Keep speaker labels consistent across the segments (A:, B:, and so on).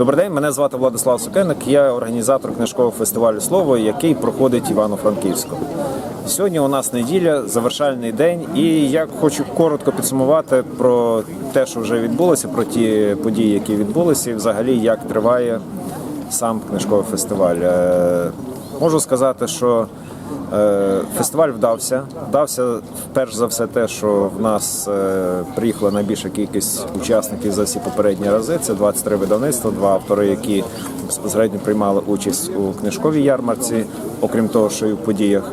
A: Добрий день, мене звати Владислав Сукеник. Я організатор книжкового фестивалю Слово, який проходить Івано-Франківську. Сьогодні у нас неділя, завершальний день, і я хочу коротко підсумувати про те, що вже відбулося, про ті події, які відбулися, і взагалі як триває сам книжковий фестиваль. Е, Можу сказати, що фестиваль вдався. Вдався перш за все те, що в нас е, приїхала найбільша кількість учасників за всі попередні рази. Це 23 видавництва, два автори, які безпосередньо приймали участь у книжковій ярмарці, окрім того, що і в подіях.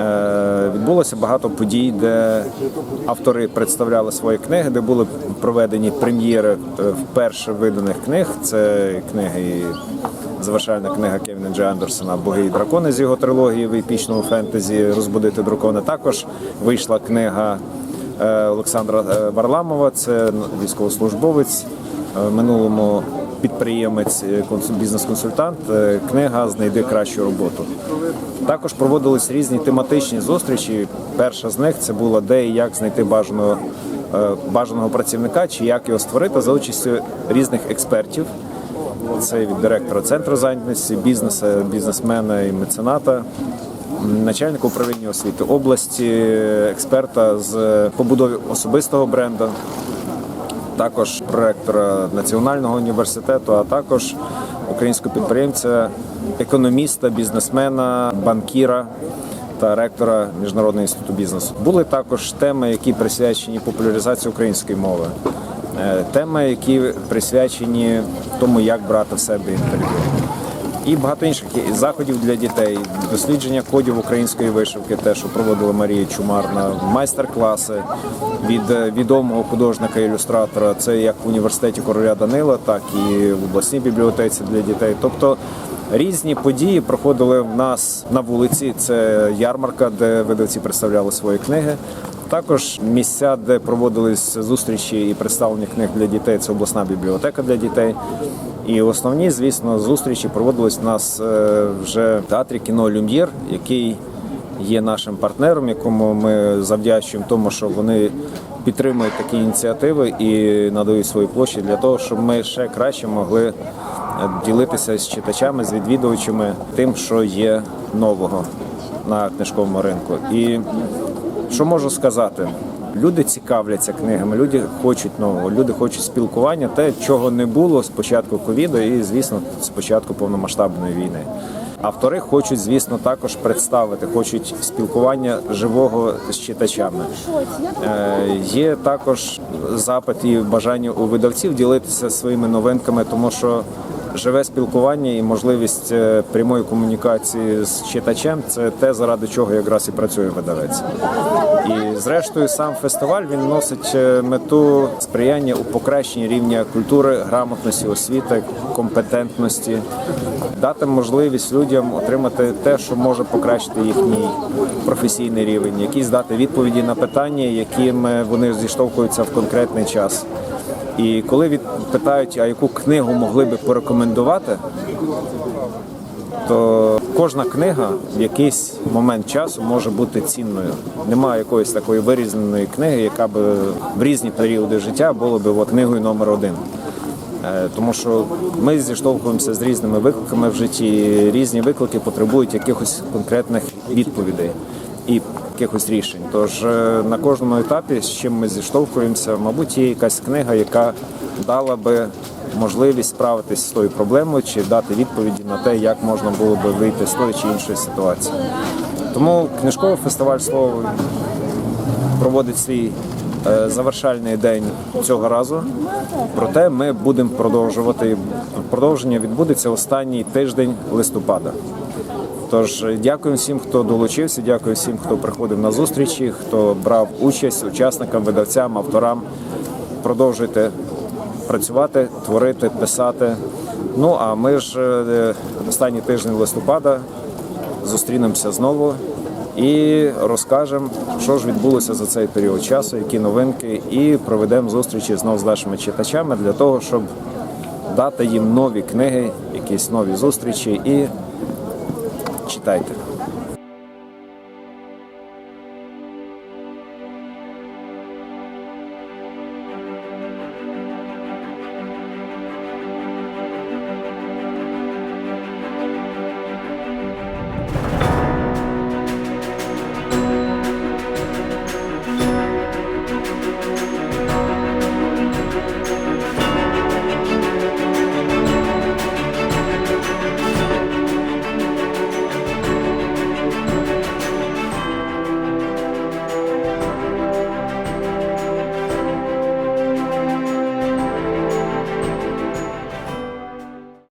A: Е, Відбулося багато подій, де автори представляли свої книги, де були проведені прем'єри е, вперше виданих книг. Це книги завершальна книга Кевіна Джей Андерсона Боги і дракони з його трилогії в епічному фентезі Розбудити дракона. Також вийшла книга е, Олександра е, Варламова, це військовослужбовець, е, минулому підприємець, консуль- бізнес-консультант. Книга Знайди кращу роботу. Також проводились різні тематичні зустрічі. Перша з них це була де і як знайти бажаного, бажаного працівника, чи як його створити за участю різних експертів. Це від директора центру зайнятості, бізнесу, бізнесмена і мецената, начальника управління освіти області, експерта з побудови особистого бренду, також проректора Національного університету, а також українського підприємця, економіста, бізнесмена, банкіра та ректора Міжнародного інституту бізнесу. Були також теми, які присвячені популяризації української мови. Е, Теми, які присвячені тому, як брати в себе інтерв'ю. І багато інших заходів для дітей, дослідження кодів української вишивки, те, що проводила Марія Чумарна, майстер-класи від е, відомого художника-ілюстратора. Це як в університеті короля Данила, так і в обласній бібліотеці для дітей. Тобто різні події проходили в нас на вулиці. Це ярмарка, де видавці представляли свої книги. Також місця, де проводились зустрічі і представлення книг для дітей, це обласна бібліотека для дітей. І основні, звісно, зустрічі проводились у нас е, вже в театрі кіно Люм'єр, який є нашим партнером, якому ми завдячуємо тому, що вони підтримують такі ініціативи і надають свої площі для того, щоб ми ще краще могли е, ділитися з читачами, з відвідувачами тим, що є нового на книжковому ринку. І що можу сказати? Люди цікавляться книгами, люди хочуть нового, люди хочуть спілкування, те, чого не було з початку ковіду і, звісно, з початку повномасштабної війни. Автори хочуть, звісно, також представити, хочуть спілкування живого з читачами. Е, Є також запит і бажання у видавців ділитися своїми новинками, тому що живе спілкування і можливість е, прямої комунікації з читачем це те, заради чого якраз і працює видавець. І зрештою, сам фестиваль він носить е, мету сприяння у покращенні рівня культури, грамотності, освіти, компетентності, дати можливість людям отримати те, що може покращити їхній професійний рівень, якісь дати відповіді на питання, якими вони зіштовхуються в конкретний час. І коли від питають, а яку книгу могли би порекомендувати, то кожна книга в якийсь момент часу може бути цінною. Немає якоїсь такої вирізаної книги, яка б в різні періоди життя була б от книгою номер один. Е, Тому що ми зіштовхуємося з різними викликами в житті. Різні виклики потребують якихось конкретних відповідей і якихось рішень. Тож е, на кожному етапі, з чим ми зіштовхуємося, мабуть, є якась книга, яка дала би можливість справитись з тою проблемою чи дати відповіді на те, як можна було би вийти з тої чи іншої ситуації. Тому книжковий фестиваль слово проводить свій е, завершальний день цього разу. Проте ми будемо продовжувати. Продовження відбудеться останній тиждень листопада. Тож дякую всім, хто долучився, дякую всім, хто приходив на зустрічі, хто брав участь, учасникам, видавцям, авторам. Продовжуйте працювати, творити, писати. Ну а ми ж е, останній тиждень листопада зустрінемося знову і розкажемо, що ж відбулося за цей період часу, які новинки, і проведемо зустрічі знову з нашими читачами для того, щоб дати їм нові книги, якісь нові зустрічі і читайте.